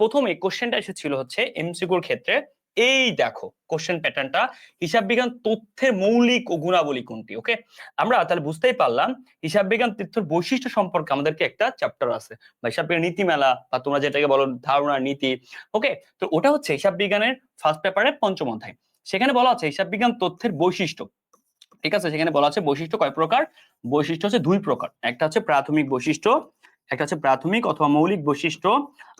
প্রথমে কোশ্চেনটা এসেছিল হচ্ছে এমসিকিউর ক্ষেত্রে। এই দেখো কোশ্চেন প্যাটার্নটা হিসাব বিজ্ঞান তথ্যের মৌলিক ও গুণাবলী কোনটি ওকে আমরা তাহলে বুঝতেই পারলাম, হিসাব বিজ্ঞান তথ্যের বৈশিষ্ট্য সম্পর্কে আমাদেরকে একটা চ্যাপ্টার আছে, বা হিসাব বিজ্ঞান নীতিমেলা, বা তোমরা যেটাকে বলো ধারণা নীতি ওকে তো ওটা হচ্ছে হিসাব বিজ্ঞানের ফার্স্ট পেপারের পঞ্চম অধ্যায়। সেখানে বলা আছে হিসাব বিজ্ঞান তথ্যের বৈশিষ্ট্য, ঠিক আছে? সেখানে বলা আছে বৈশিষ্ট্য কয় প্রকার? বৈশিষ্ট্য হচ্ছে দুই প্রকার, একটা হচ্ছে প্রাথমিক বৈশিষ্ট্য একটা হচ্ছে প্রাথমিক অথবা মৌলিক বৈশিষ্ট্য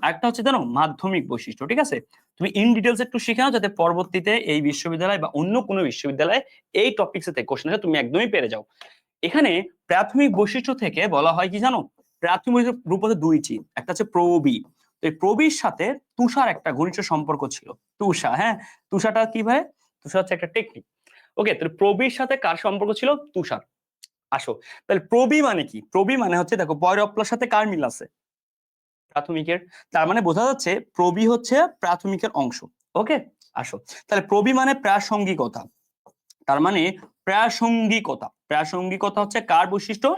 আরেকটা হচ্ছে জানো মাধ্যমিক বৈশিষ্ট্য, ঠিক আছে? তুমি ইন ডিটেলস একটু শিখে নাও যাতে পরবর্তীতে এই বিশ্ববিদ্যালয় বা অন্য কোনো বিশ্ববিদ্যালয়ে এই টপিক্স থেকে কোশ্চেন তুমি একদমই পেরে যাও। এখানে প্রাথমিক বৈশিষ্ট্য থেকে বলা হয় কি জানো? প্রাথমিক রূপ হচ্ছে দুইটি একটা হচ্ছে প্রবি। তো এই প্রবির সাথে তুষার একটা ঘনিষ্ঠ সম্পর্ক ছিল, তুষা হ্যাঁ? তুষারটা কি ভাই? তুষার হচ্ছে একটা টেকনিক ওকে তাহলে প্রবির সাথে কার সম্পর্ক ছিল? তুষার। আসো। তাহলে প্রবি মানে কি? প্রবি মানে হচ্ছে, দেখো বয়রপ্লার সাথে কার মিল আছে? প্রাথমিকের। তার মানে বোঝা যাচ্ছে, প্রবি হচ্ছে প্রাথমিকের অংশ। ওকে? আসো। তাহলে প্রবি মানে প্রাসঙ্গিকতা। তার মানে প্রাসঙ্গিকতা। প্রাসঙ্গিকতা হচ্ছে কার বৈশিষ্ট্য?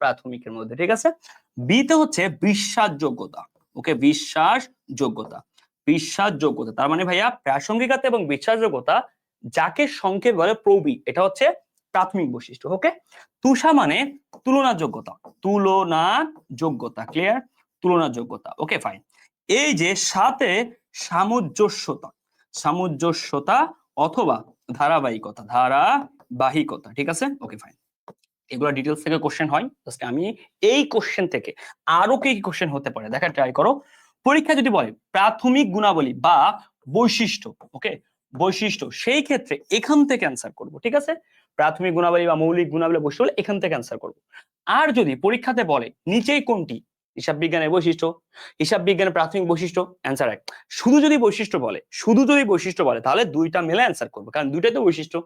প্রাথমিকের মধ্যে, ঠিক আছে? বিতে হচ্ছে বিশ্বাসযোগ্যতা। ওকে? বিশ্বাসযোগ্যতা। বিশ্বাসযোগ্যতা। তার মানে ভাইয়া, প্রাসঙ্গিকতা এবং বিশ্বাসযোগ্যতা যাকে সংক্ষেপ বলে প্রবি, এটা হচ্ছে প্রাথমিক বৈশিষ্ট্য ওকে তুষা মানে তুলনা যোগ্যতা তুলনা যোগ্যতা ক্লিয়ার তুলনা যোগ্যতা ওকে ফাইন এই যে সাথে সামঞ্জস্যতা সামঞ্জস্যতা অথবা ধারাবাহিকতা ধারাবাহিকতা, ঠিক আছে? ওকে ফাইন এগুলো ডিটেলস থেকে কোশ্চেন হয় জাস্ট আমি এই কোশ্চেন থেকে আরও কি কি কোশ্চেন হতে পারে দেখা ট্রাই করো। পরীক্ষা যদি বলে প্রাথমিক গুণাবলী বা বৈশিষ্ট্য ওকে বৈশিষ্ট্য, সেই ক্ষেত্রে এখান থেকে অ্যান্সার করব, ঠিক আছে? প্রাথমিক গুণাবলী বা মৌলিক গুণাবলী বৈশিষ্ট্য হলে এখান থেকে অ্যান্সার করব। আর যদি পরীক্ষাতে বলে নিচেই কোনটি? হিসাব বিজ্ঞানের বৈশিষ্ট্য। হিসাব বিজ্ঞানের প্রাথমিক বৈশিষ্ট্য অ্যান্সার এক। শুধু যদি বৈশিষ্ট্য বলে, শুধু যদি বৈশিষ্ট্য বলে, তাহলে দুইটা মিলে অ্যান্সার করব, কারণ দুইটাই তো বৈশিষ্ট্য।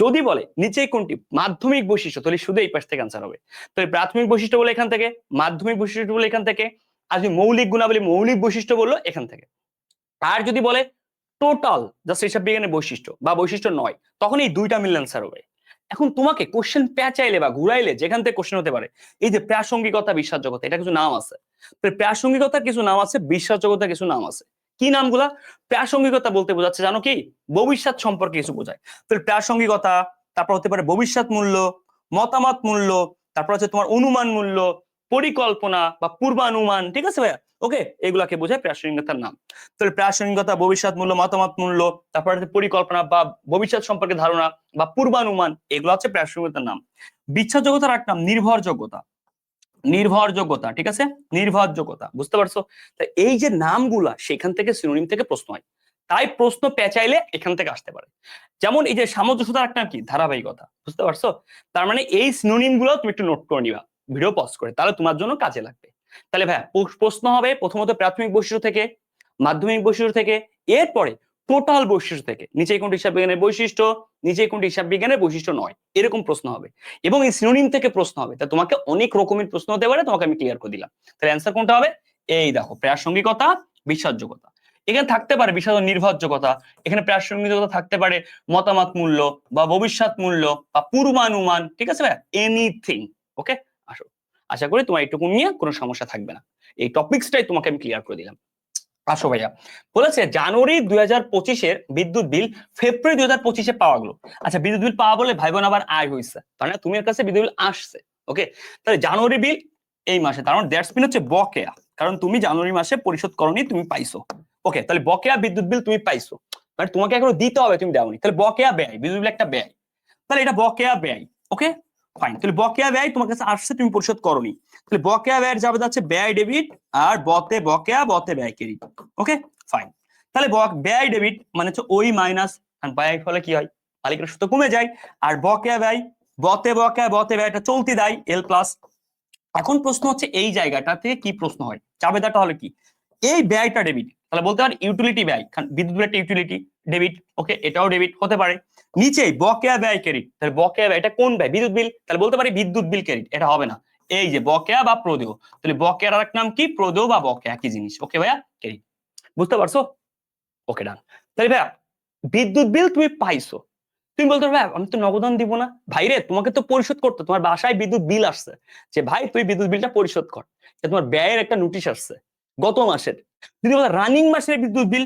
যদি বলে নিচেই কোনটি? মাধ্যমিক বৈশিষ্ট্য, তাহলে শুধু এই পাশ থেকে অ্যান্সার হবে। তাহলে প্রাথমিক বৈশিষ্ট্য বলে এখান থেকে, মাধ্যমিক বৈশিষ্ট্য বলে এখান থেকে, আর যদি মৌলিক গুণাবলী মৌলিক বৈশিষ্ট্য বলল এখান থেকে। আর যদি বলে টোটাল জাস্ট হিসাব বিজ্ঞানের বৈশিষ্ট্য, বা বৈশিষ্ট্য নয়, তখন এই দুইটা মিলে অ্যান্সার হবে। এখন তোমাকে কোশ্চেন পেঁচাইলে বা ঘুরাইলে যেখান থেকে কোশ্চেন হতে পারে, এই যে প্রাসঙ্গিকতা, বিশ্বাসযোগ্যতা, এটা কিছু নাম আছে। প্রাসঙ্গিকতার কিছু নাম আছে, বিশ্বাসযোগ্যতার কিছু নাম আছে। কি নামগুলা? প্রাসঙ্গিকতা বলতে বোঝাচ্ছে, জানো কি? ভবিষ্যৎ সম্পর্কে কিছু বোঝায়। তো প্রাসঙ্গিকতা, তারপর হতে পারে ভবিষ্যৎ মূল্য, মতামত মূল্য, তারপর হচ্ছে তোমার অনুমান মূল্য, পরিকল্পনা বা পূর্বানুমান, ঠিক আছে ভাইয়া? ওকে এগুলাকে বোঝায় প্রাসঙ্গিকতার নাম। তাহলে প্রাসঙ্গিকতা, ভবিষ্যৎ মূল্য, মতামত মূল্য, তারপর হচ্ছে পরিকল্পনা বা ভবিষ্যৎ সম্পর্কে ধারণা বা পূর্বানুমান, এগুলো হচ্ছে প্রাসঙ্গিকতার নাম। বিশ্বাসযোগ্যতার এক নাম, নির্ভরযোগ্যতা। নির্ভরযোগ্যতা, ঠিক আছে? নির্ভরযোগ্যতা, বুঝতে পারছ? তা এই যে নামগুলা, সেখান থেকে সিনোনিম থেকে প্রশ্ন হয়। তাই প্রশ্ন পেঁচাইলে এখান থেকে আসতে পারে। যেমন এই যে সামঞ্জস্যতার একটা কি? ধারাবাহিকতা, বুঝতে পারছ? তার মানে এই সিনোনিমগুলো তুমি একটু নোট করে নিবা ভিডিও পজ করে, তাহলে তোমার জন্য কাজে লাগবে। তাহলে ভাইয়া প্রশ্ন হবে প্রথমত প্রাথমিক বৈশিষ্ট্য থেকে, মাধ্যমিক বৈশিষ্ট্য থেকে, এরপরে টোটাল বৈশিষ্ট্য থেকে। নিচে কোনটি হিসাব বিজ্ঞানের বৈশিষ্ট্য নিচে কোনটি হিসাব বিজ্ঞানের বৈশিষ্ট্য নয়। এরকম প্রশ্ন হবে। এবং এই সিনোনিম থেকে প্রশ্ন হবে। তা তোমাকে অনেক রকমের প্রশ্ন হতে পারে, তোমাকে আমি ক্লিয়ার করে দিলাম। তাহলে অ্যান্সার কোনটা হবে? এই দেখো, প্রাসঙ্গিকতা, বিশ্বাসযোগ্যতা। এখানে থাকতে পারে বিশ্বাস নির্ভরযোগ্যতা। এখানে প্রাসঙ্গিকতা থাকতে পারে মতামত মূল্য বা ভবিষ্যৎ মূল্য বা পূর্বানুমান, ঠিক আছে ভাই এনিথিং ওকে আশা করি তোমার এইটুকু নিয়ে কোনো সমস্যা থাকবে না। এই টপিক্সটাই তোমাকে আমি ক্লিয়ার করে দিলাম। আসো ভাইয়া। বলেছে জানুয়ারি দুই হাজার পঁচিশের বিদ্যুৎ বিল, ফেব্রুয়ারি দুই হাজার পঁচিশে পাওয়া গেল। আচ্ছা বিদ্যুৎ বিল পাওয়া বলে ভাই বোন আবার আয় হয়েছে তার মানে তুমি এর কাছে বিদ্যুৎ বিল আসছে ওকে তাহলে জানুয়ারি বিল এই মাসে, তার মানে দ্যাটস মিন হচ্ছে বকেয়া। কারণ তুমি জানুয়ারি মাসে পরিশোধ করনি, তুমি পাইছো ওকে তাহলে বকেয়া বিদ্যুৎ বিল তুমি পাইছো। মানে তোমাকে এখনও দিতে হবে, তুমি দেওনি। তাহলে বকেয়া ব্যয়, বিদ্যুৎ বিল একটা ব্যয়। তাহলে এটা বকেয়া ব্যয় ওকে ফাইন তাহলে বকেয়া ব্যয় তোমার কাছে আসছে, তুমি পরিশোধ করনি। তাহলে বকেয়া ব্যয়ের যাবে যাচ্ছে ব্যয় ডেবিট আর বতে বকেয়া, বতে ব্যয় ক্রেডিট ওকে ফাইন তাহলে ব্যয় ডেবিট মানে হচ্ছে ওই মাইনাস ব্যয় ফলে কি হয়? মালিকের সূত্র কমে যায়। আর বকেয়া ব্যয়, বতে বকেয়া, বতে ব্যয়টা চলতি দেয় এল প্লাস এখন প্রশ্ন হচ্ছে এই জায়গাটা থেকে কি প্রশ্ন হয়? চাবেদাটা হলো কি? এই ব্যয়টা ডেবিট তাহলে বলতে পারে ইউটিলিটি ব্যয় বিদ্যুৎ একটা ইউটিলিটি ডেবিট ওকে এটাও ডেবিট হতে পারে। নিচেই বকেয়া ব্যয় ক্রেডিট তাহলে বকেয়া ব্যয়, এটা কোন ব্যয়? বিদ্যুৎ বিল, তাহলে বলতে পারি বিদ্যুৎ বিল ক্রেডিট এটা হবে না। এই যে বকেয়া বা প্রদেয়, তাহলে বকেয়ার আরেক নাম কি? প্রদেয় বা বকেয়া, একই জিনিস ওকে ভাইয়া? ক্রেডিট বুঝতে পারছ? ওকে ডান তাহলে ভাইয়া, বিদ্যুৎ বিল তুমি পাইছো। তুমি বলতে পারো, ভাই, আমি তো নগদান দিব না। ভাই রে, তোমাকে তো পরিশোধ করতে, তোমার বাসায় বিদ্যুৎ বিল আসছে। যে ভাই, তুই বিদ্যুৎ বিলটা পরিশোধ কর। তোমার ব্যয়ের একটা নোটিশ আসছে। গত মাসের। যদি বলা রানিং মাসের বিদ্যুৎ বিল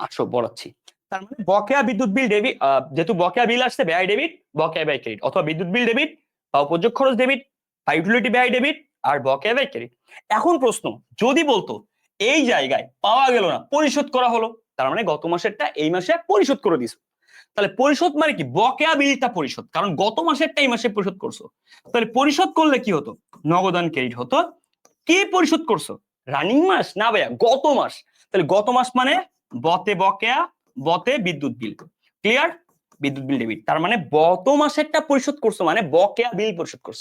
আসো বলাচ্ছি তার মানে বকেয়া বিদ্যুৎ বিল ডেবিট যেহেতু বকেয়া বিল আসছে ব্যয় ডেবিট বকেয়া ব্যয় ক্রেডিট অথবা বিদ্যুৎ বিল ডেবিট বা উপযোগ খরচ ডেবিট বা ইউটিলিটি ব্যয় ডেবিট আর বকেয়া ব্যয় ক্রেডিট এখন প্রশ্ন, যদি বলতো এই জায়গায় পাওয়া গেল না, পরিশোধ করা হলো, তার মানে গত মাসেরটা এই মাসে পরিশোধ করে দিছো। তাহলে পরিশোধ মানে কি? বকেয়া বিলটা পরিশোধ। কারণ গত মাসেরটা এই মাসে পরিশোধ করছ। তাহলে পরিশোধ করলে কি হতো? নগদান ক্রেডিট হতো কি পরিশোধ করছ? রানিং মাস? না ভাইয়া, গত মাস। তাহলে গত মাস মানে বতে বকেয়া, বতে বিদ্যুৎ বিল। ক্লিয়ার বিদ্যুৎ বিল ডেবিট তার মানে গত মাসেরটা পরিশোধ করছ মানে বকেয়া বিল পরিশোধ করছ।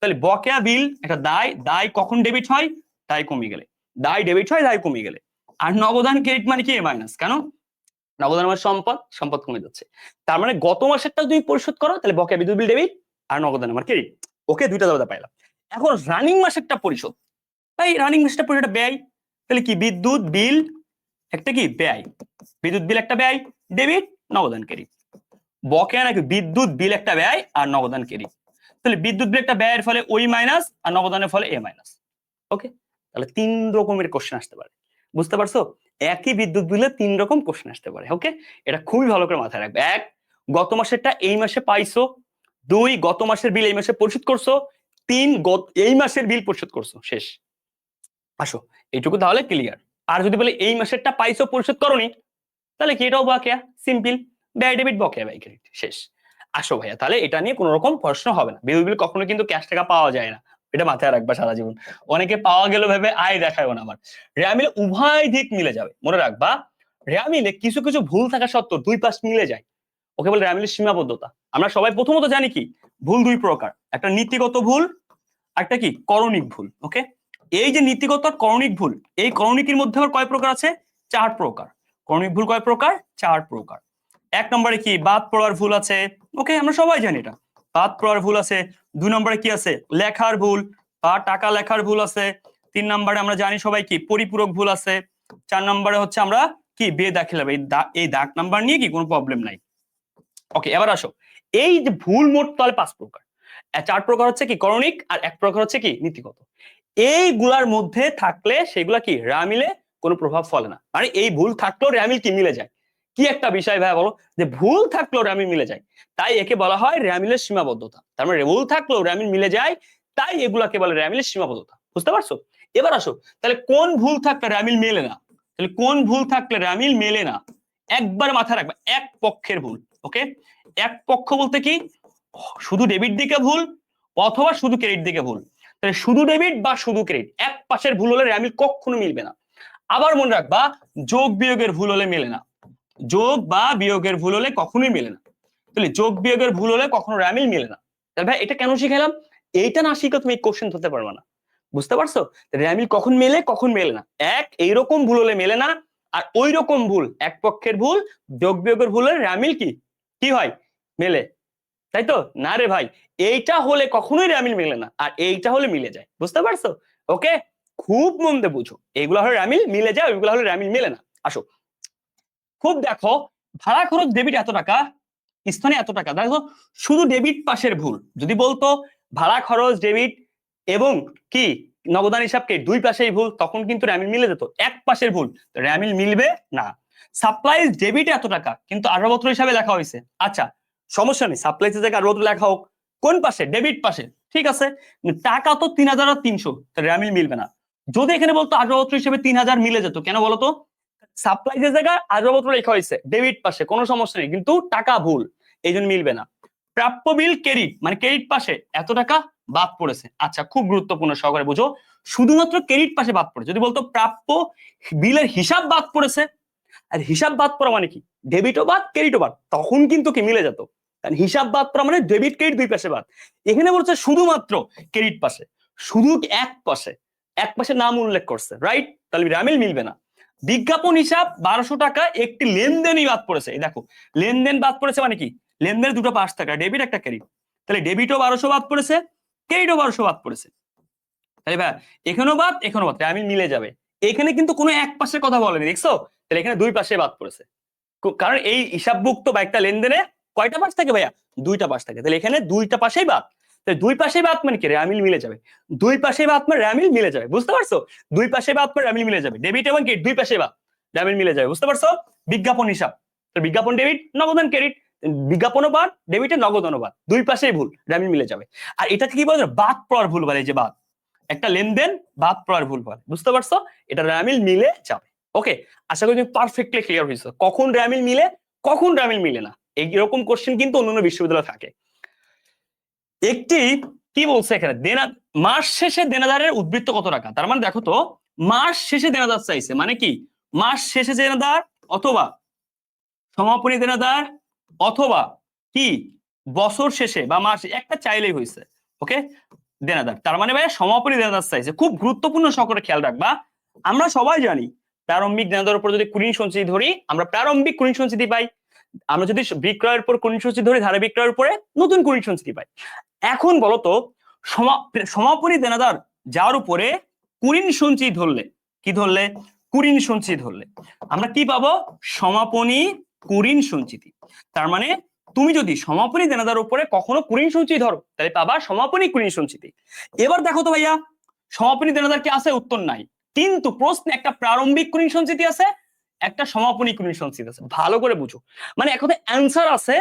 তাহলে বকেয়া বিল একটা দায় দায় কখন ডেবিট হয়? দায় কমে গেলে। দায় ডেবিট হয়, দায় কমে গেলে। আর নগদান ক্রেডিট মানে কি? মাইনাস কেন? নগদান আমার সম্পদ সম্পদ কমে যাচ্ছে। তার মানে গত মাসেরটা তুমি পরিশোধ করো, তাহলে বকেয়া বিদ্যুৎ বিল ডেবিট আর নগদান আমার ক্রেডিট ওকে, দুইটা দাদা পাইলাম। এখন রানিং মাসেরটা পরিশোধ। তাই রানিং মাসেরটা পরিশোধ ব্যয়। তাহলে কি বিদ্যুৎ, বিল? একটা কি? ব্যয়। বিদ্যুৎ, বিল একটা ব্যয় ডেবিট নগদান ক্রেডিট বকেয়া নাকি বিদ্যুৎ, বিল একটা ব্যয় আর নগদান ক্রেডিট তাহলে বিদ্যুৎ, বিল একটা ব্যয়ের ফলে ওই মাইনাস আর নগদানের ফলে এ মাইনাস ওকে তাহলে তিন রকমের কোশ্চেন আসতে পারে। বুঝতে পারছ? একই বিদ্যুৎ, বিলে তিন রকম কোশ্চেন আসতে পারে। ওকে এটা খুবই ভালো করে মাথায় রাখবে। এক, গত মাসেরটা এই মাসে পাইছো। দুই, গত মাসের বিল এই মাসে পরিশোধ করছ। তিন এই মাসের বিল পরিশোধ করছ। শেষ। আসো, এইটুকু তাহলে ক্লিয়ার আর যদি বলে এই মাসেরটা পাইছো, পরিশোধ করনি, তাহলে কি এটাও বকেয়া? সিম্পল ব্যয় ডেবিট বকেয়া ব্যয় ক্রেডিট শেষ। আসো ভাইয়া, তাহলে এটা নিয়ে কোনো রকম প্রশ্ন হবে না। বিদ্যুৎ বিল কখনো কিন্তু ক্যাশ টাকা পাওয়া যায় না। এটা মাথায় রাখবা সারা জীবন। অনেকে পাওয়া গেল ভেবে আয় দেখায় না আমার রেয়ামিলে উভয় দিক মিলে যাবে। মনে রাখবা রেয়ামিলে কিছু কিছু ভুল থাকা সত্ত্বেও দুই পাশ মিলে যায়। ওকে বলে রেয়ামিলের সীমাবদ্ধতা। আমরা সবাই প্রথমত জানি কি? ভুল দুই প্রকার। একটা নীতিগত ভুল একটা কি? করণিক ভুল ওকে এই যে নীতিগত করণিক ভুল, এই করণিকের মধ্যে আবার কয় প্রকার আছে? চার প্রকার। করণিক ভুল কয় প্রকার? চার প্রকার। এক নম্বরে কি? বাদ পড়ার ভুল আছে। ওকে, আমরা সবাই জানি এটা। বাদ পড়ার ভুল আছে। দুই নম্বরে কি আছে? লেখার ভুল বা টাকা লেখার ভুল আছে। তিন নম্বরে আমরা জানি সবাই কি? পরিপূরক ভুল আছে। চার নম্বরে হচ্ছে আমরা কি? বে দাখিল এই এই দাগ নাম্বার নিয়ে কি? কোনো প্রবলেম নাই। ওকে, এবার আসো। এই যে ভুল মোট তাহলে পাঁচ প্রকার। চার প্রকার হচ্ছে কি? করণিক আর এক প্রকার হচ্ছে কি? নীতিগত। এইগুলার মধ্যে থাকলে সেগুলা কি রামিলে কোনো প্রভাব ফলে না। মানে এই ভুল থাকলেও র্যামিল কি মিলে যায়? কি একটা বিষয় ভাই বলো? যে ভুল থাকলেও র্যামিল মিলে যায়। তাই একে বলা হয় র্যামিলের সীমাবদ্ধতা। তার মানে ভুল থাকলেও র্যামিল মিলে যায়, তাই এগুলাকে বলে র্যামিলের সীমাবদ্ধতা। বুঝতে পারছ? এবার আসো, তাহলে কোন ভুল থাকলে র্যামিল মেলে না? তাহলে কোন ভুল থাকলে র্যামিল মেলে না? একবার মাথায় রাখবে, এক পক্ষের ভুল, ওকে? এক পক্ষ বলতে কি? শুধু ডেবিট দিকে ভুল, অথবা শুধু ক্রেডিট দিকে ভুল। তাহলে শুধু ডেবিট বা শুধু ক্রেডিট এক পাশের ভুল হলে র্যামিল কখনো মিলবে না। আবার মনে রাখবা, যোগ বিয়োগের ভুল হলে মেলে না। যোগ বা বিয়োগের ভুল হলে কখনোই মেলে না। তাহলে যোগ বিয়োগের ভুল হলে কখনো র্যামিল মেলে না। তাহলে ভাই, এটা কেন শিখালাম? এইটা না শিখে তুমি কোশ্চেন ধরতে পারবে না। বুঝতে পারছ? র্যামিল কখন মেলে কখন মেলে না। এক, এইরকম ভুল হলে মেলে না, আর ওই রকম ভুল, এক পক্ষের ভুল, যোগ বিয়োগের ভুল হলে র্যামিল কি? কি হয়? মেলে। তাই তো না রে ভাই, এইটা হলে কখনোই র্যামিল মেলে না, আর এইটা হলে মিলে যায়, বুঝতে পারছ? ওকে? খুব মন দিয়ে বুঝো, এইগুলো হলে র্যামিল মিলে যায়, ওইগুলো হলে র্যামিল মেলে না, আসো। খুব দেখো, ভাড়া খরচ ডেবিট এত টাকা, স্থানে এত টাকা, দেখো, শুধু ডেবিট পাশের ভুল, যদি বলতো ভাড়া খরচ ডেবিট এবং কি, নগদান হিসাবকে দুই পাশেই ভুল, তখন কিন্তু র্যামিল মিলে যেত, এক পাশের ভুল র্যামিল মিলবে না। সাপ্লাইজ ডেবিট এত টাকা, কিন্তু আঠারো হিসাবে লেখা হয়েছে আচ্ছা সমস্যা নেই সাপ্লাইজ জায়গায় আঠারো লেখা হোক, কোন পাশে? ডেবিট পাশে। ঠিক আছে? টাকা তো তিন হাজার আর তিনশো র্যামিল মিলবে না। যদি এখানে বলতো আঠারো হিসেবে তিন হাজার মিলে যেত, কেন বলতো সাপ্লাইজের জায়গায় আঠারো লেখা হয়েছে ডেবিট পাশে, কোনো সমস্যা নেই, কিন্তু টাকা ভুল, এই জন্য মিলবে না। প্রাপ্য বিল ক্রেডিট মানে ক্রেডিট পাশে এত টাকা বাদ পড়েছে। আচ্ছা খুব গুরুত্বপূর্ণ সহকারে বুঝো। শুধুমাত্র ক্রেডিট পাশে বাদ পড়েছে যদি বলতো প্রাপ্য বিলের হিসাব বাদ পড়েছে, আর হিসাব বাদ পড়া মানে কি? ডেবিটও বাদ ক্রেডিটও বাদ, তখন কিন্তু কি মিলে যেত? কারণ হিসাব বাদ পড়া মানে ডেবিট ক্রেডিট দুই পাশে বাদ। এখানে বলছে শুধুমাত্র ক্রেডিট পাশে, শুধু এক পাশে। এক পাশে নাম উল্লেখ করছে রাইট তাহলে রামিল মিলবে না। বিজ্ঞাপন হিসাব বারোশো টাকা, একটি লেনদেনই বাদ পড়েছে। এই দেখো, লেনদেন বাদ পড়েছে মানে কি? লেনদেনের দুটো পাশ থাকা ডেবিট একটা ক্রেডিট তাহলে ডেবিটও বারোশো বাদ পড়েছে ক্রেডিটও বারোশো বাদ পড়েছে। তাহলে ভাই, এখানেও বাদ এখানেও বাদ আমি মিলে যাবে। এখানে কিন্তু কোনো এক পাশের কথা বলেনি, দেখছ? তাহলে এখানে দুই পাশে বাদ পড়েছে। কারণ এই হিসাব হিসাবভুক্ত বা একটা লেনদেনে কয়টা পাশ থাকে ভাইয়া? দুইটা পাশ থাকে। তাহলে এখানে দুইটা পাশেই বাদ। তো দুই পাশে বাদ মানে কি? র্যামিল মিলে যাবে। দুই পাশে বা মানে র্যামিল মিলে যাবে। বুঝতে পারছ? দুই পাশে বা মানে র্যামিল মিলে যাবে। ডেবিট এবং ক্রেডিট, দুই পাশে বা র্যামিল মিলে যাবে। বুঝতে পারছ? বিজ্ঞাপন হিসাব। বিজ্ঞাপন ডেবিট নগদান ক্রেডিট। বিজ্ঞাপনও বাদ, ডেবিটে নগদানও বাদ। দুই পাশেই ভুল, র্যামিল মিলে যাবে। আর এটাকে কি বলে? বাদ পড়ার ভুল বলে যে বাদ। একটা লেনদেন বাদ পড়ার ভুল বলে। বুঝতে পারছ? এটা র্যামিল মিলে যাবে। ওকে আশা করি তুমি পারফেক্টলি ক্লিয়ার হয়েছো। কখন র্যামিল মিলে, কখন র্যামিল মিলে না। এইরকম কোশ্চেন কিন্তু অন্যান্য বিশ্ববিদ্যালয়ে থাকে। একটি কি বলছে এখানে? দেনা, মাস শেষে দেনাদারের উদ্বৃত্ত কত টাকা? তার মানে দেখো তো, মাস শেষে দেনাদার চাইছে মানে কি? মাস শেষে দেনাদার অথবা সমাপনী দেনাদার অথবা কি? বছর শেষে বা মাস, একটা চাইলেই হয়েছে ওকে দেনাদার। তার মানে ভাই সমাপনী দেনাদার চাইছে। খুব গুরুত্বপূর্ণ সকলে খেয়াল রাখবা। আমরা সবাই জানি, প্রারম্ভিক দেনাদার উপর যদি কুড়ি সঞ্চিতি ধরি, আমরা প্রারম্ভিক কুড়ি সঞ্চিতি পাই। আমরা যদি বিক্রয়ের উপর সঞ্চিতি ধরি, ধারে বিক্রয়ের উপরে নতুন কুড়ি পাই। এখন বলতো সমাপনী দেনাদার যার উপরে কুড়িন সঞ্চয় ধরলে, কি ধরলে? কুড়িন সঞ্চয় ধরলে। আমরা কি পাবো? সমাপনী কুড়িন সঞ্চিতি তার মানে তুমি যদি সমাপনী দেনাদার উপরে কখনো কুড়িন সঞ্চয় ধরো, তাহলে পাবা সমাপনী কুড়িন সঞ্চিতি এবার দেখো তো ভাইয়া, সমাপনী দেনাদার কি আছে? উত্তর নাই। কিন্তু প্রশ্নে একটা প্রারম্ভিক কুড়িন সঞ্চিতি আছে একটা সমাপনী সঞ্চিতি আছে। ভালো করে বুঝো। মানে এখন অ্যান্সার আছে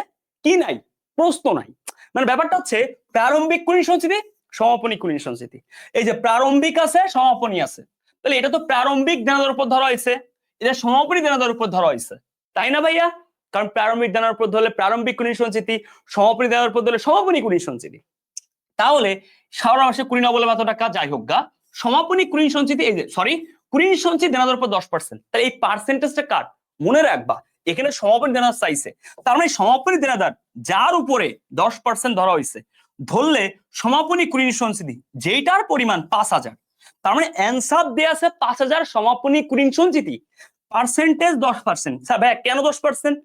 কি নাই? প্রশ্ন নাই। মানে ব্যাপারটা হচ্ছে প্রারম্ভিক কুড়িন সঞ্চিতি সমাপনী কুড়িন সঞ্চিতি এই যে প্রারম্ভিক আছে, সমাপনী আছে। তাহলে এটা তো প্রারম্ভিক দেনাদার উপর ধরা হয়েছে। এটা সমাপনী দেনাদার উপর ধরা হয়েছে। তাই না ভাইয়া? কারণ প্রারম্ভিক দেনার উপর ধরলে প্রারম্ভিক কুড়ি সঞ্চিতি সমাপনী দেনার উপর ধরলে সমাপনী কুড়ি সঞ্চিতি তাহলে সারা মাসে কুড়ি নবলে এত টাকা যাই হোক গা। সমাপনী কুড়ি সঞ্চিতি এই যে সরি কুড়ি সঞ্চিত দেনাদার উপর দশ পার্সেন্ট তাহলে এই পার্সেন্টেজটা কার? মনে রাখবা, এখানে সমাপনী দেনাদার চাইছে। তার মানে সমাপনী দেনাদার যার উপরে দশ পার্সেন্ট ধরা হয়েছে ধরলে সমাপনী কুড়ি সঞ্চিতি যেটার পরিমাণ পাঁচ হাজার। তার মানে অ্যান্সার দেয়া আছে পাঁচ হাজার, সমাপনী কুড়ি সঞ্চিতি পার্সেন্টেজ দশ পার্সেন্ট স্যার ভাই কেন দশ পার্সেন্ট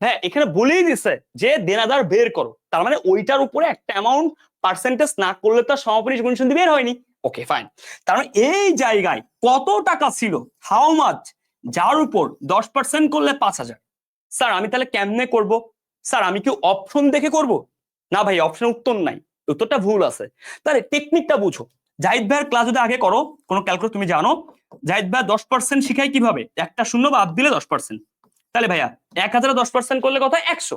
হ্যাঁ এখানে বলেই দিছে যে দেনাদার বের করো। তার মানে ওইটার উপরে একটা অ্যামাউন্ট পার্সেন্টেজ না করলে তার সমাপনী গুণ সন্ধি বের হয়নি। ওকে ফাইন তার এই জায়গায় কত টাকা ছিল? হাউ মাচ যার উপর দশ পার্সেন্ট করলে পাঁচ হাজার। স্যার আমি তাহলে কেমনে করব? স্যার আমি কি অপশন দেখে করব? না ভাই অপশন উত্তর নাই। উত্তরটা ভুল আছে। তাহলে টেকনিকটা বুঝো। জাহিদ ভাইয়ের ক্লাস যদি আগে করো, কোনো ক্যালকুলেট তুমি জানো, জাহিদ ভাই দশ পার্সেন্ট শিখাই কীভাবে? একটা শূন্য বাদ দিলে দশ পার্সেন্ট তাহলে ভাইয়া, এক হাজারে দশ পার্সেন্ট করলে কত একশো।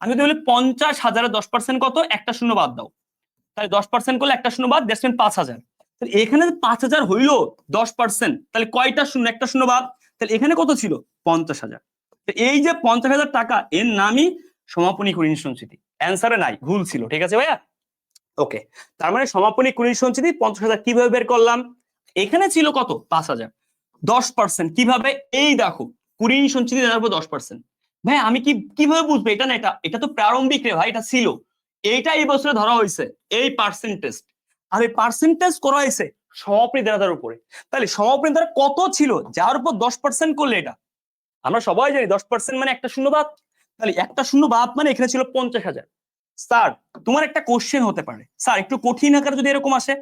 আমি যদি বলি পঞ্চাশ হাজারে দশ পার্সেন্ট কত? একটা শূন্য বাদ দাও। তাহলে দশ পার্সেন্ট করলে একটা শূন্য বাদ দেখবেন পাঁচ হাজার। এখানে পাঁচ হাজার হইল দশ পার্সেন্ট তাহলে কয়টা শূন্য? একটা শূন্য বাদ। তাহলে এখানে কত ছিল? পঞ্চাশ হাজার। এই যে পঞ্চাশ হাজার টাকা, এর নামই সমাপনী কুড়ি সঞ্চিতি। অ্যান্সারে নাই, ভুল ছিল, ঠিক আছে ভাইয়া? ওকে তার মানে সমাপনী কুড়ি সঞ্চিতি, পঞ্চাশ হাজার কীভাবে বের করলাম? এখানে ছিল কত? পাঁচ হাজার। দশ পার্সেন্ট কীভাবে? এই দেখো কুড়ি সঞ্চিতি পর দশ পার্সেন্ট ভাই আমি কি, কীভাবে বুঝব? এটা না, এটা এটা তো প্রারম্ভিক রে ভাই, এটা ছিল। এইটা এই বছরে ধরা হয়েছে, এই পার্সেন্টেজ আর এই পার্সেন্টেজ করা হয়েছে সমাপনী দেনাদার উপরে। তাহলে সমাপনী দেনা কত ছিল? যার উপর দশ পার্সেন্ট করলে এটা। আমরা সবাই জানি দশ পার্সেন্ট মানে একটা শূন্য বাদ। তাহলে একটা শূন্য বাদ মানে এখানে ছিল পঞ্চাশ হাজার। স্যার, তোমার একটা কোশ্চেন হতে পারে। স্যার, একটু কঠিন আকার যদি এরকম আসে,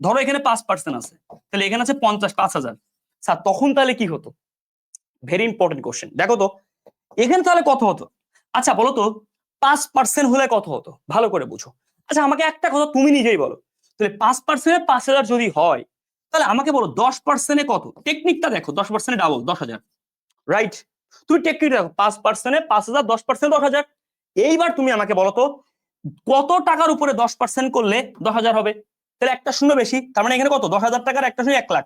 ধরো এখানে পাঁচ পার্সেন্ট আছে। তাহলে এখানে আছে পঞ্চাশ, পাঁচ হাজার। স্যার, তখন তাহলে কি হতো? ভেরি ইম্পর্টেন্ট কোশ্চেন দেখো তো, এখানে তাহলে কত হতো? আচ্ছা বলো তো, পাঁচ পার্সেন্ট হলে কত হতো? ভালো করে বুঝো। আচ্ছা আমাকে একটা কথা তুমি নিজেই বলো। তাহলে পাঁচ পার্সেন্টে পাঁচ হাজার যদি হয়, তাহলে আমাকে বলো দশ পার্সেন্টে কত? টেকনিকটা দেখো, দশ পার্সেন্টে ডাবল দশ হাজার। রাইট তুমি টেকনিক দেখো, পাঁচ পার্সেন্টে পাঁচ হাজার, দশ পার্সেন্ট দশ হাজার। এইবার তুমি আমাকে বলো তো, কত টাকার উপরে দশ পার্সেন্ট করলে দশ হাজার হবে? তাহলে একটা শূন্য বেশি, তার মানে এখানে কত? দশ হাজার টাকার একটা শূন্য, এক লাখ।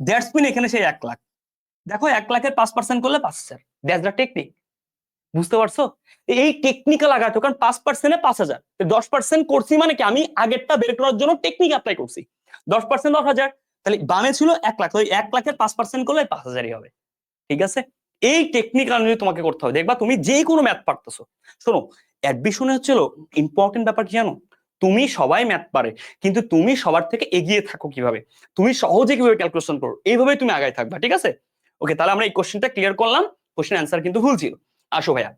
দ্যাটস মিন এখানে সেই এক লাখ। দেখো, এক লাখের পাঁচ পার্সেন্ট করলে পাঁচ হাজার। দ্যাটস দ্য টেকনিক বুঝতে পারছ? এই টেকনিক্যাল লাগাতো কারণ পাঁচ পার্সেন্টে পাঁচ হাজার। দশ পার্সেন্ট করছি মানে কি? আমি আগেরটা বের করার জন্য টেকনিক অ্যাপ্লাই করছি। দশ পার্সেন্ট দশ হাজার। তাহলে বামে ছিল এক লাখ। ওই এক লাখের পাঁচ পার্সেন্ট করলে পাঁচ হাজারই হবে। ঠিক আছে? এই টেকনিক্যাল অনুযায়ী তোমাকে করতে হবে। দেখবা তুমি যে কোনো ম্যাথ পারতেছো। শোনো অ্যাডমিশনে হচ্ছিল ইম্পর্টেন্ট ব্যাপার কি জানো? তুমি সবাই ম্যাথ পারে, কিন্তু তুমি সবার থেকে এগিয়ে থাকো কীভাবে? তুমি সহজে কীভাবে ক্যালকুলেশন করো? এইভাবে তুমি আগায় থাকবা। ঠিক আছে? ওকে তাহলে আমরা এই কোশ্চেনটা ক্লিয়ার করলাম। কোশ্চেন অ্যান্সার কিন্তু ভুল ছিল। আসো ভাইয়া।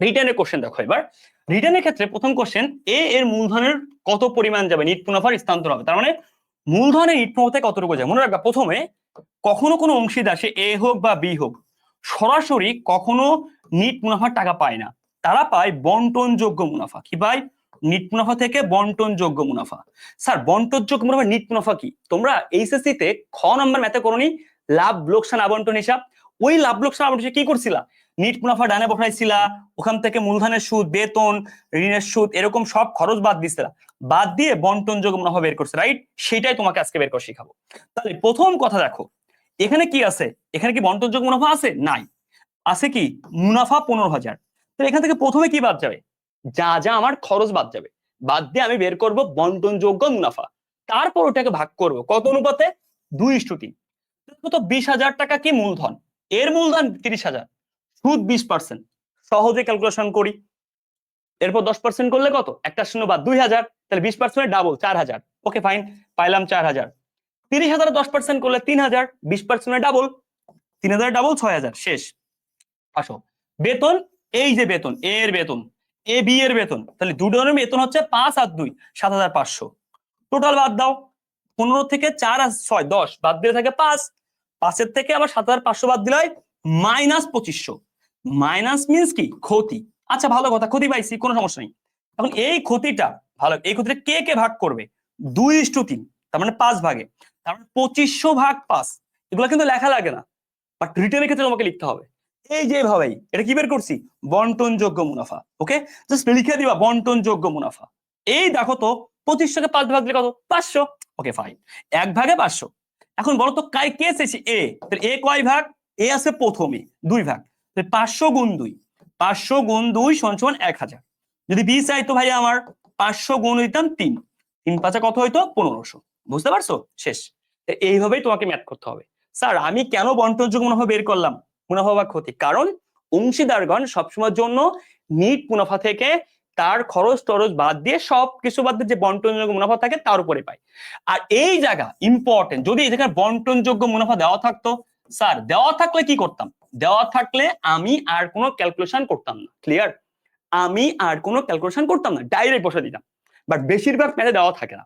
রিটার্নের কোশ্চেন দেখো এবার। রিটার্নের ক্ষেত্রে প্রথম কোশ্চেন এ এর মূলধনের কত পরিমাণ যাবে? নিট মুনাফার স্থানান্তর হবে। তার মানে মূলধনের নিট মুনাফা কতটুকু যাবে মনে রাখবা, প্রথমে কখনো কোনো অংশীদার, সে এ হোক বা বি হোক, সরাসরি কখনো নিট মুনাফার টাকা পায় না। তারা পায় বন্টনযোগ্য মুনাফা। কি পায়? নিট মুনাফা থেকে বন্টনযোগ্য মুনাফা। স্যার, বন্টনযোগ্য মুনাফা নিট মুনাফা কি তোমরা এইচএসসি তে খ নাম্বার ম্যাথে করনি, লাভ, লোকসান, আবন্টন হিসাব। ওই লাভ, লোকসান, আবন্টন হিসাব কি করছিলা? নিট মুনাফা ডানে বসাইছিলা ওখান থেকে মূলধনের সুদ, বেতন, ঋণের সুদ, এরকম সব খরচ বাদ দিছিলা বাদ দিয়ে বন্টন যোগ্য মুনাফা বের করছে রাইট সেটাই তোমাকে আজকে বের করে শেখাবো। তাহলে প্রথম কথা দেখো, এখানে কি আছে? এখানে কি বন্টন যোগ্য মুনাফা আছে? নাই। আছে কি? মুনাফা পনেরো হাজার। তো এখান থেকে প্রথমে কি বাদ যাবে? যা যা আমার খরচ বাদ যাবে। বাদ দিয়ে আমি বের করব বন্টনযোগ্য মুনাফা। তারপর ওটাকে ভাগ করব। কত অনুপাতে? দুই ইস্টু তিন। বিশ হাজার টাকা কি মূলধন? এর মূলধন তিরিশ হাজার। সুদ বিশ পার্সেন্ট সহজে ক্যালকুলেশন করি। এরপর দশ পার্সেন্ট করলে কত? একটা শূন্য বাদ দুই হাজার, তাহলে বিশ পার্সেন্ট ডাবল চার হাজার। ওকে ফাইন পাইলাম চার হাজার। তিরিশ হাজার দশ পার্সেন্ট করলে তিন হাজার, বিশ পার্সেন্ট ডাবল তিন হাজার ডাবল ছয় হাজার। শেষ। আসো। বেতন, এই যে বেতন এর বেতন, এ, বি এর বেতন, তাহলে দুজনের বেতন হচ্ছে পাঁচ আর দুই, সাত হাজার পাঁচশো। টোটাল বাদ দাও, পনেরো থেকে চার আর ছয়, দশ, বাদ দিলে থাকে পাঁচ, পাঁচের থেকে আবার সাত হাজার পাঁচশো বাদ দিলে মাইনাস পঁচিশশো। মাইনাস মিনস কি? ক্ষতি। আচ্ছা ভালো কথা, ক্ষতি পাইছি, কোনো সমস্যা নেই। এখন এই ক্ষতিটা, ভালো, এই ক্ষতিটা কে কে ভাগ করবে? দুই ইস্টু তিন, তার মানে পাঁচ ভাগে। তার মানে পঁচিশশো ভাগ পাঁচ। এগুলো কিন্তু লেখা লাগে না। বাট রিটার্নের ক্ষেত্রে তোমাকে লিখতে হবে। এই যে ভাবেই এটা কি বের করছি? বন্টন যোগ্য মুনাফা ওকে জাস্ট লিখে দিবা বন্টন যোগ্য মুনাফা। এই দেখো তো, পঁচিশশোকে পাঁচ ভাগ দিলে কত? পাঁচশো। ওকে ফাইন এক ভাগে পাঁচশো। এখন বলো তো কাই কে এসেছি এ। এ কয় ভাগ? এ আছে প্রথমে, দুই ভাগ। পাঁচশো গুণ দুই, পাঁচশো গুণ দুই সমান এক হাজার। যদি বি চাইতো ভাই আমার পাঁচশো গুণ দিতাম তিন তিন পাঁচা কত হইতো? পনেরোশো। বুঝতে পারছ? শেষ। এইভাবেই তোমাকে ম্যাথ করতে হবে। স্যার, আমি কেন বন্টন যোগ্য মুনাফা বের করলাম? মুনাফা বা ক্ষতি? কারণ অংশীদারগণ সবসময়ের জন্য নিট মুনাফা থেকে তার খরচ টরচ বাদ দিয়ে সব কিছু বাদ দিয়ে যে বন্টনযোগ্য মুনাফা থাকে তার উপরে পায়। আর এই জায়গা ইম্পর্টেন্ট যদি এখানে বন্টনযোগ্য মুনাফা দেওয়া থাকতো, স্যার, দেওয়া থাকলে কি করতাম? দেওয়া থাকলে আমি আর কোনো ক্যালকুলেশন করতাম না। ক্লিয়ার আমি আর কোনো ক্যালকুলেশন করতাম না। ডাইরেক্ট বসে দিতাম। বাট বেশিরভাগ ম্যাথে দেওয়া থাকে না।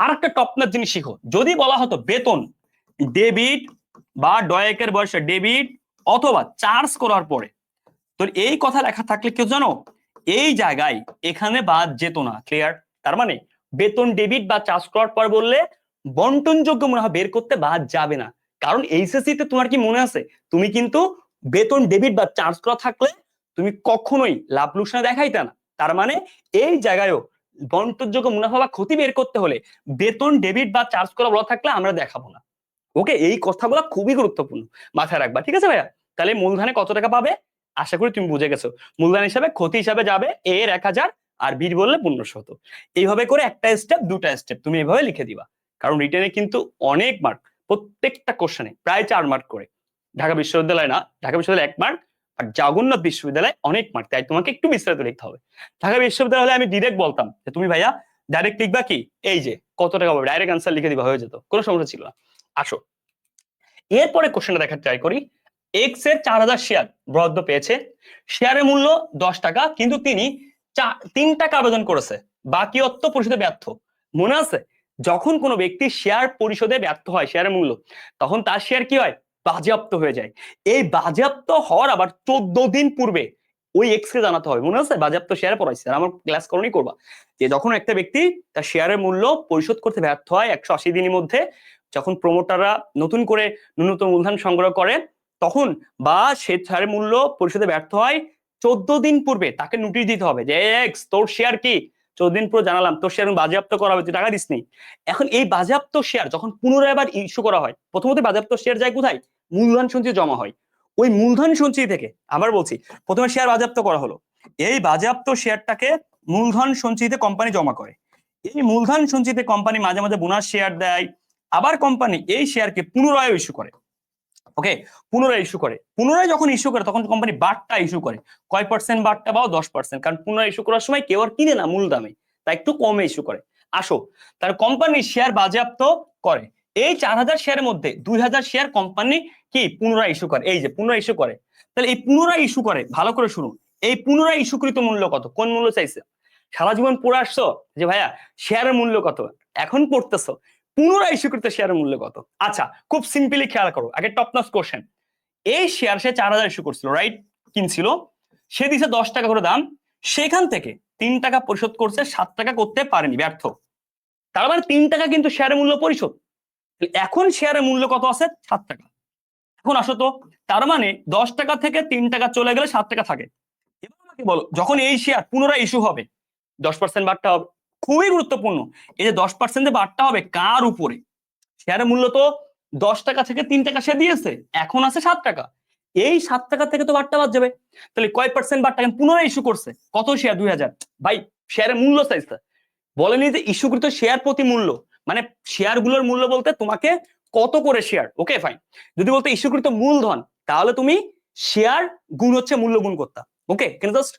আর একটা টপনার জিনিস শিখো। যদি বলা হতো বেতন ডেবিট বা ডয়েকের বয়সে ডেবিট অথবা চার্জ করার পরে তো এই কথা লেখা থাকলে কেউ জানো? এই জায়গায় এখানে বাদ যেত না। ক্লিয়ার তার মানে বেতন ডেবিট বা চার্জ করার পর বললে বন্টনযোগ্য মনে হয় বের করতে বাদ যাবে না। কারণ এইচএসসি তে তোমার কি মনে আছে? তুমি কিন্তু বেতন ডেবিট বা চার্জ করা থাকলে তুমি কখনোই লাভ লোকসানে দেখাইতে না। তার মানে এই জায়গায়ও বন্টনযোগ্য মুনাফা বা ক্ষতি বের করতে হলে বেতন ডেবিট বা চার্জ করা বলা থাকলে আমরা দেখাবো না। ওকে, এই কথাগুলো খুবই গুরুত্বপূর্ণ মাথায় রাখবা, ঠিক আছে ভাইয়া? তাহলে মূলধনে কত টাকা পাবে? আশা করি তুমি বুঝে গেছো। মূলধন হিসাবে ক্ষতি হিসাবে যাবে এর এক হাজার আর বির বললে পনেরোশো হতো। এইভাবে করে একটা স্টেপ দুটা স্টেপ তুমি এইভাবে লিখে দিবা। কারণ রিটেনে কিন্তু অনেক মার্ক প্রত্যেকটা কোশ্চেনে প্রায় চার মার্ক করে। ঢাকা বিশ্ববিদ্যালয় না, ঢাকা বিশ্ববিদ্যালয় এক মার্ক আর জগন্নাথ বিশ্ববিদ্যালয় অনেক মার্ক তাই তোমাকে একটু বিস্তারিত লিখতে হবে। ঢাকা বিশ্ববিদ্যালয় হলে আমি ডিরেক্ট বলতাম যে, তুমি ভাইয়া ডাইরেক্ট লিখবা কি? এই যে, কত টাকা ডাইরেক্ট আনসার লিখে দিবা, হয়ে যেত। কোনো সমস্যা ছিল না। আসো। এরপরে কোশ্চেনটা দেখার ট্রাই করি। এক্সের চার হাজার শেয়ার বরাদ্দ পেয়েছে। শেয়ারের মূল্য দশ টাকা, কিন্তু তিনি তিন টাকা আবেদন করেছে। বাকি অর্থ পরিশোধে ব্যর্থ। মনে আছে? যখন কোনো ব্যক্তি শেয়ার পরিশোধে ব্যর্থ হয় শেয়ারের মূল্য, তখন তার শেয়ার কি হয়? বাজেয়াপ্ত হয়ে যায়। এই বাজেয়াপ্ত হওয়ার আবার চোদ্দ দিন পূর্বে ওই এক্স কে জানাতে হবে। মনে আছে? বাজেয়াপ্ত শেয়ার পড়াইছে। আমার ক্লাস করণই করবা। যে যখন একটা ব্যক্তি তার শেয়ারের মূল্য পরিশোধ করতে ব্যর্থ হয় একশো আশি দিনের মধ্যে, যখন প্রমোটাররা নতুন করে ন্যূনতম মূলধন সংগ্রহ করে, তখন বা সে শেয়ারের মূল্য পরিশোধে ব্যর্থ হয়, চোদ্দ দিন পূর্বে তাকে নোটিশ দিতে হবে যে এক্স তোর শেয়ার কি? চোদ্দ দিন পরে জানালাম, তোর শেয়ার বাজেয়াপ্ত করা হবে তুই টাকা দিসনি এখন এই বাজেয়াপ্ত শেয়ার যখন পুনরায় আবার ইস্যু করা হয়, প্রথমত বাজেয়াপ্ত শেয়ার যায় কোথায়? মূলধন সঞ্চয় জমা হয়। ওই মূলধন সঞ্চয় থেকে, আবার বলছি, প্রথমে শেয়ার বাজেয়াপ্ত করা হলো। এই বাজেয়াপ্ত শেয়ারটাকে মূলধন সঞ্চিতে কোম্পানি জমা করে। এই মূলধন সঞ্চিতে কোম্পানি মাঝে মাঝে বোনাস শেয়ার দেয়। আবার কোম্পানি এই শেয়ারকে পুনরায় ইস্যু করে। ওকে পুনরায় ইস্যু করে। পুনরায় যখন ইস্যু করে, তখন কোম্পানি বারটা ইস্যু করে। কয় পার্সেন্ট বারটা পাও দশ পার্সেন্ট কারণ পুনরায় ইস্যু করার সময় কেউ আর কিনে না মূল দামে। তাই একটু কমে ইস্যু করে। আসো। তার কোম্পানি শেয়ার বাজেয়াপ্ত করে। এই চার হাজার শেয়ারের মধ্যে দুই হাজার শেয়ার কোম্পানি কি পুনরায় ইস্যু করে? এই যে, পুনরায় ইস্যু করে। তাহলে এই পুনরায় ইস্যু করে, ভালো করে শুনুন। এই পুনরায় ইস্যুকৃত মূল্য কত? কোন মূল্য চাইছে? সারা জীবন পড়ে আসছো যে, ভাইয়া শেয়ারের মূল্য কত? এখন পড়তেছো। পুনরায় ইস্যুকৃত শেয়ারের মূল্য কত? আচ্ছা খুব সিম্পলি খেয়াল করো, আগে টপ নস কোশ্চেন এই শেয়ার সে চার হাজার ইস্যু করছিল রাইট কিনছিল, সে দিছে দশ টাকা করে দাম, সেখান থেকে তিন টাকা পরিশোধ করছে, সাত টাকা করতে পারেনি, ব্যর্থ। তার মানে তিন টাকা কিন্তু শেয়ারের মূল্য পরিশোধ। এখন শেয়ারের মূল্য কত আছে? সাত টাকা। এখন আসো তো, তার মানে দশ টাকা থেকে তিন টাকা চলে গেলে সাত টাকা থাকে। এবার আমাকে বলো, যখন এই শেয়ার পুনরায় ইস্যু হবে, দশ পার্সেন্ট বাড়টা হবে খুবই গুরুত্বপূর্ণ। এই যে দশ পার্সেন্ট বাড়টা হবে কার উপরে? শেয়ারের মূল্য তো দশ টাকা থেকে তিন টাকা সে দিয়েছে, এখন আছে সাত টাকা। এই সাত টাকা থেকে তো বাড়টা বাদ যাবে। তাহলে কয় পার্সেন্ট এখন পুনরায় ইস্যু করছে? কত শেয়ার দুই হাজার। ভাই শেয়ারের মূল্য চাইছে বলেনি যে ইস্যুকৃত শেয়ার প্রতি মূল্য। মানে শেয়ারগুলোর মূল্য বলতে তোমাকে কত করে শেয়ার ওকে ফাইন যদি বলতে ইস্যুকৃত মূলধন, তাহলে তুমি শেয়ার গুণ হচ্ছে মূল্য গুণ করতা ওকে কিন্তু জাস্ট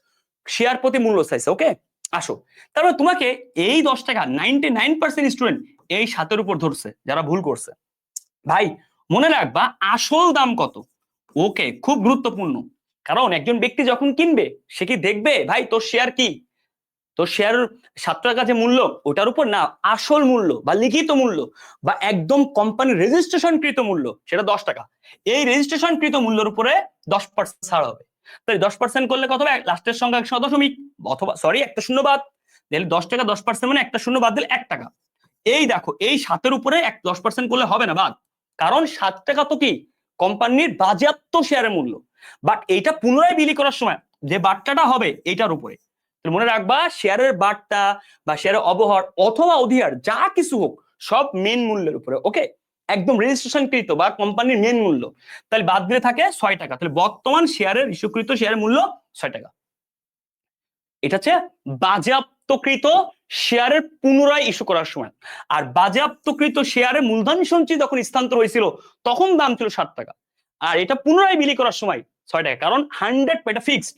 শেয়ার প্রতি মূল্য চাইছে ওকে আসো। তারপরে তোমাকে এই দশ টাকা নাইনটি নাইন পার্সেন্ট স্টুডেন্ট এই সাতের উপর ধরছে, যারা ভুল করছে। ভাই, মনে রাখবা, আসল দাম কত? ওকে, খুব গুরুত্বপূর্ণ। কারণ একজন ব্যক্তি যখন কিনবে, সে কি দেখবে? ভাই, তোর শেয়ার কি? তোর শেয়ার সাত টাকা যে মূল্য, ওটার উপর না, আসল মূল্য বা লিখিত মূল্য বা একদম কোম্পানির রেজিস্ট্রেশন কৃত মূল্য, সেটা দশ টাকা। এই রেজিস্ট্রেশন কৃত মূল্যের উপরে দশ পার্সেন্ট ছাড় হবে। তাই দশ পার্সেন্ট করলে কত হবে? লাস্টের সংখ্যা একশো দশমিক অথবা সরি একটা শূন্য বাদ। তাহলে দশ টাকা দশ পার্সেন্ট মানে একটা শূন্য বাদ দিলে এক টাকা। এই দেখো, এই সাতের উপরে এক দশ পার্সেন্ট করলে হবে না, বাদ। কারণ সাত টাকা তো কি? কোম্পানির বাজেয়াপ্ত শেয়ারের মূল্য। বাট এইটা পুনরায় বিলি করার সময় যে বার্তাটা হবে এইটার উপরে। মনে রাখবা, শেয়ারের বার্তা বা শেয়ারের অবহার অথবা অধিহার, যা কিছু হোক, সব মেন মূল্যের উপরে ওকে একদম রেজিস্ট্রেশন কৃত বা কোম্পানির মেন মূল্য। তাহলে বাদ দিলে থাকে ছয় টাকা। তাহলে বর্তমান শেয়ারের ইস্যুকৃত শেয়ারের মূল্য ছয় টাকা। এটা হচ্ছে বাজেয়াপ্তকৃত শেয়ারের পুনরায় ইস্যু করার সময়। আর বাজেয়াপ্তকৃত শেয়ারের মূলধন সঞ্চয় যখন স্থানান্তর হয়েছিল, তখন দাম ছিল ষাট টাকা। আর এটা পুনরায় বিলি করার সময় ছয় টাকা। কারণ হান্ড্রেড এটা ফিক্সড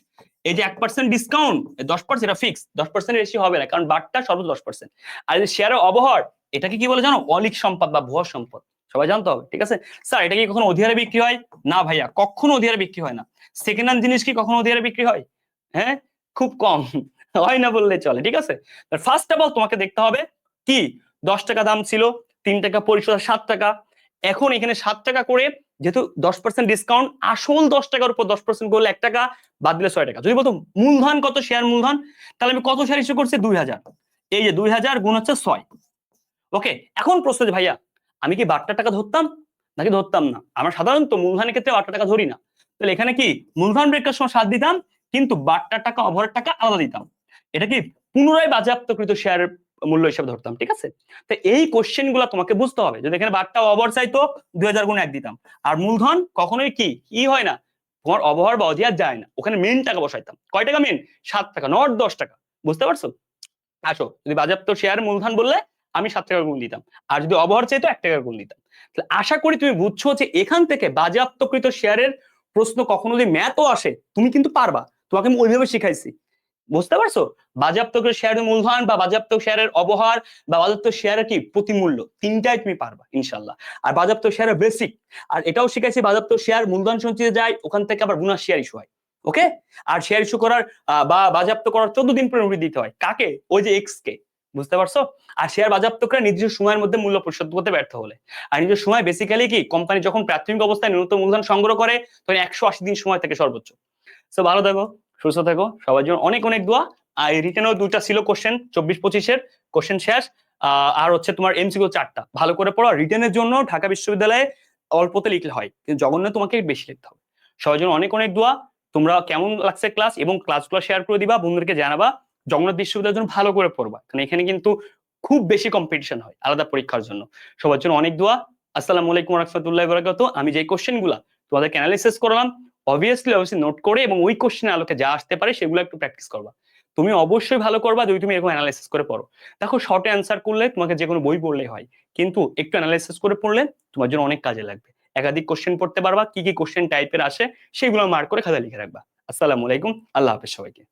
এই যে এক পার্সেন্ট ডিসকাউন্ট দশ পার্সেন্ট এটা ফিক্স দশ পার্সেন্ট বেশি হবে না, কারণ বাটটা সর্বোচ্চ দশ পার্সেন্ট আর শেয়ারের অবহার, এটাকে কি বলে জানো? অলিক সম্পদ বা ভুয়া সম্পদ। সবাই জানতে হবে, ঠিক আছে? স্যার, এটা কি কখনো অধিহারে বিক্রি হয়? না ভাইয়া, কখনো অধিহারে বিক্রি হয় না। সেকেন্ড হ্যান্ড জিনিস কি কখনো অধিহারে বিক্রি হয়? হ্যাঁ? খুব কম। হয় না বললে চলে, ঠিক আছে? ফার্স্ট অফ অল তোমাকে দেখতে হবে কি? দশ টাকা দাম ছিল, তিন টাকা পরিশোধ, সাত টাকা। এখন এখানে সাত টাকা করে, যেহেতু দশ পার্সেন্ট ডিসকাউন্ট আসল দশ টাকার উপর দশ পার্সেন্ট করলে এক টাকা, বাদ দিলে ছয় টাকা। যদি বলতো মূলধন কত শেয়ার মূলধন, তাহলে আমি কত শেয়ার ইস্যু করছি? দুই হাজার। এই যে দুই হাজার গুণ হচ্ছে ছয়। ওকে এখন প্রশ্ন ভাইয়া আমি কি বারটা টাকা ধরতাম? নাকি ধরতাম না? আমরা সাধারণত মূলধনের ক্ষেত্রে বারটা টাকা ধরি না। তাহলে এখানে কি মূলধন ব্রেকের সময় সাত দিতাম, কিন্তু বারটার টাকা অভরের টাকা আলাদা দিতাম। এটা কি পুনরায় বাজেয়াপ্তকৃত শেয়ারের মূল্য হিসাবে ধরতাম, ঠিক আছে? তো এই কোশ্চেনগুলা তোমাকে বুঝতে হবে। যদি এখানে বারটা অবর চাইতো, দুই হাজার গুণ এক দিতাম। আর মূলধন কখনোই কি কি হয় না। তোমার অবহার বা অধিয়ার যায় না। ওখানে মেন টাকা বসাইতাম। কয় টাকা মেন সাত টাকা নট দশ টাকা। বুঝতে পারছ? আসো, যদি বাজেয়াপ্ত শেয়ার মূলধন বললে আমি সাত টাকার গুণ দিতাম। আর যদি অবহার চাইতো, এক টাকার গুণ দিতাম। তাহলে আশা করি তুমি বুঝছ যে এখান থেকে বাজেয়াপ্তকৃত শেয়ারের প্রশ্ন কখনো যদি ম্যাথও আসে, তুমি কিন্তু পারবা। তোমাকে আমি ওইভাবে শিখাইছি। বুঝতে পারছ? বাজেয়াপ্ত শেয়ারের মূলধন বা বাজেয়াপ্ত শেয়ারের অবহার বা বাজেয়াপ্ত শেয়ারের কি? প্রতিমূল্য। তিনটাই তুমি পারবা ইনশাল্লাহ আর বাজেয়াপ্ত শেয়ারের বেসিক আর এটাও শিখাইছি, বাজেয়াপ্ত শেয়ার মূলধন সঞ্চিত যায়, ওখান থেকে আবার বোনাস শেয়ার ইস্যু হয়। ওকে আর শেয়ার ইস্যু করার বা বাজেয়াপ্ত করার চোদ্দ দিন পরে নোটিশ দিতে হয়। কাকে? ওই যে এক্স কে। বুঝতে পারছ? আর শেয়ার বাজেয়াপ্ত করে নির্দিষ্ট সময়ের মধ্যে মূল্য পরিশোধ করতে ব্যর্থ হলে। আর নিজের সময় বেসিক্যালি কি? কোম্পানি যখন প্রাথমিক অবস্থায় ন্যূনতম মূলধন সংগ্রহ করে, তখন একশো আশি দিন সময় থেকে সর্বোচ্চ। তো ভালো থাকো, সুস্থ থাকো। সবার জন্য অনেক অনেক দোয়া। আর রিটেনও দুইটা ছিল কোশ্চেন চব্বিশ পঁচিশের কোশ্চেন শেষ। আর হচ্ছে তোমার এমসিকিউ চারটা। ভালো করে পড়ো। রিটেনের জন্য ঢাকা বিশ্ববিদ্যালয়ে অল্পতে লিখলে হয়, কিন্তু জগন্য তোমাকে বেশি লিখতে হবে। সবার জন্য অনেক অনেক দোয়া। তোমরা কেমন লাগছে ক্লাস এবং ক্লাসগুলো শেয়ার করে দিবা, বন্ধুদেরকে জানাবা। জগন্নাথ বিশ্ববিদ্যালয়ের জন্য ভালো করে পড়বা। কারণ এখানে কিন্তু খুব বেশি কম্পিটিশন হয় আলাদা পরীক্ষার জন্য। সবার জন্য অনেক দোয়া। আসসালামু আলাইকুম রহমতুল্লাহ বরাকাত আমি যে কোশ্চেনগুলা তোমাদেরকে অ্যানালিসিস করলাম অবভিয়াসলি অবশ্যই নোট করে এবং ওই কোশ্চেনের আলোকে যা আসতে পারে সেগুলো একটু প্র্যাকটিস করবা। তুমি অবশ্যই ভালো করবা যদি তুমি এরকম অ্যানালাইসিস করে পড়ো। দেখো শর্টে অ্যান্সার করলে তোমাকে যে কোনো বই পড়লেই হয়। কিন্তু একটু অ্যানালাইসিস করে পড়লে তোমার জন্য অনেক কাজে লাগবে। একাধিক কোশ্চেন পড়তে পারবা, কি কি কোশ্চেন টাইপের আসে সেগুলো মার্ক করে খাতা লিখে রাখবা। আসসালামু আলাইকুম। আল্লাহ হাফেজ সবাইকে।